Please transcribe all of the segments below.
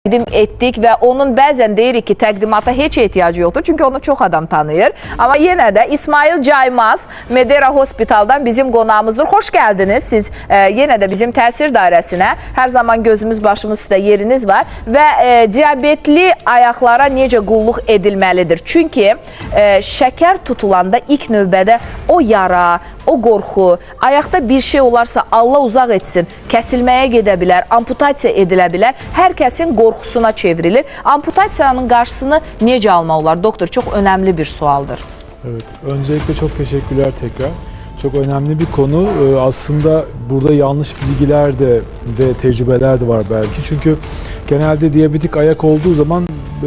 təqdim etdik və onun bəzən deyirik ki, təqdimata heç ehtiyacı yoxdur, çünki onu çox adam tanıyır. Amma yenə də İsmail Caymaz Medera Hospitaldan bizim qonağımızdır. Xoş gəldiniz. Siz e, yenə də bizim təsir dairəsinə hər zaman gözümüz başımız üstə yeriniz var və e, diabetli ayaqlara necə qulluq edilməlidir? Çünki e, şəkər tutulanda ilk növbədə o yara, o qorxu, ayaqda bir şey olarsa Allah uzaq etsin, kəsilməyə gedə bilər, amputasiya edilə bilər. Hər kəsin qorxusuna çevrilir. Amputasiyanın qarşısını necə almaq olar? Doktor, çox önəmli bir sualdır. Evet, öncelikle çok teşekkürler tekrar. Çok önemli bir konu. Ee, Aslında burada yanlış bilgiler de ve tecrübeler de var belki. Çünkü genelde diyabetik ayak olduğu zaman e,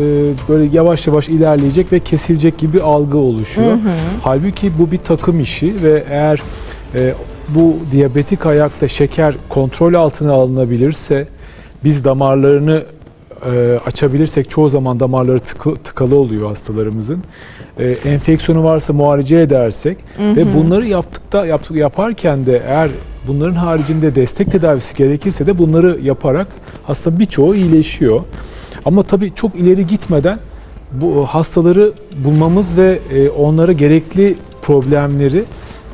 böyle yavaş yavaş ilerleyecek ve kesilecek gibi algı oluşuyor. Halbuki bu bir takım işi ve eğer e, bu diyabetik ayakta şeker kontrol altına alınabilirse biz damarlarını e, açabilirsek çoğu zaman damarları tıkı- tıkalı oluyor hastalarımızın. E, enfeksiyonu varsa muhalece edersek ve bunları yaptıkta yap, yaparken de eğer bunların haricinde destek tedavisi gerekirse de bunları yaparak hasta birçoğu iyileşiyor. Ama tabii çok ileri gitmeden bu hastaları bulmamız ve e, onlara gerekli problemleri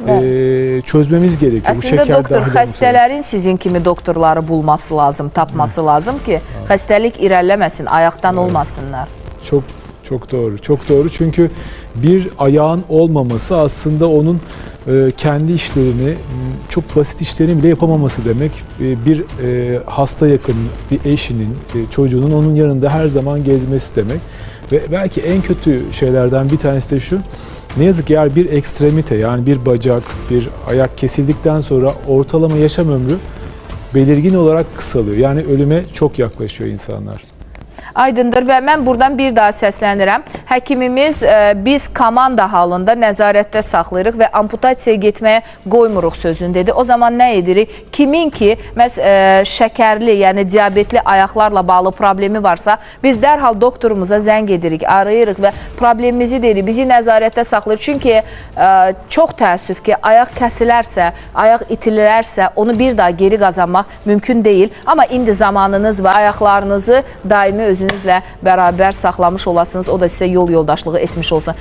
e, çözmemiz gerekiyor. Bu Əslində şeker doktor, xəstələrin sizin kimi doktorları bulması lazım, tapması lazım ki, xəstəlik irəliləməsin, ayaqdan olmasınlar. Çok çok doğru. Çok doğru. Çünkü bir ayağın olmaması aslında onun e, kendi işlerini, çok basit işlerini bile yapamaması demek. E, bir e, hasta yakının, bir eşinin, çocuğunun onun yanında her zaman gezmesi demek. Ve belki en kötü şeylerden bir tanesi de şu. Ne yazık ki eğer bir ekstremite yani bir bacak, bir ayak kesildikten sonra ortalama yaşam ömrü belirgin olarak kısalıyor. Yani ölüme çok yaklaşıyor insanlar. Aydındır və mən buradan bir daha səslənirəm. Həkimimiz e, biz komanda halında nəzarətdə saxlayırıq və amputasiyaya getməyə qoymuruq sözünü dedi. O zaman nə edirik? Kimin ki məs e, şəkərli, yəni diabetli ayaqlarla bağlı problemi varsa, biz dərhal doktorumuza zəng edirik, arayırıq və problemimizi deyirik, bizi nəzarətdə saxlayır. Çünki e, çox təəssüf ki, ayaq kəsilərsə, ayaq itilərsə, onu bir daha geri qazanmaq mümkün deyil. Amma indi zamanınız var. Ayaqlarınızı daimi özünüzlə bərabər saxlamış olasınız. O da sizə yol yoldaşlığı etmiş olsun.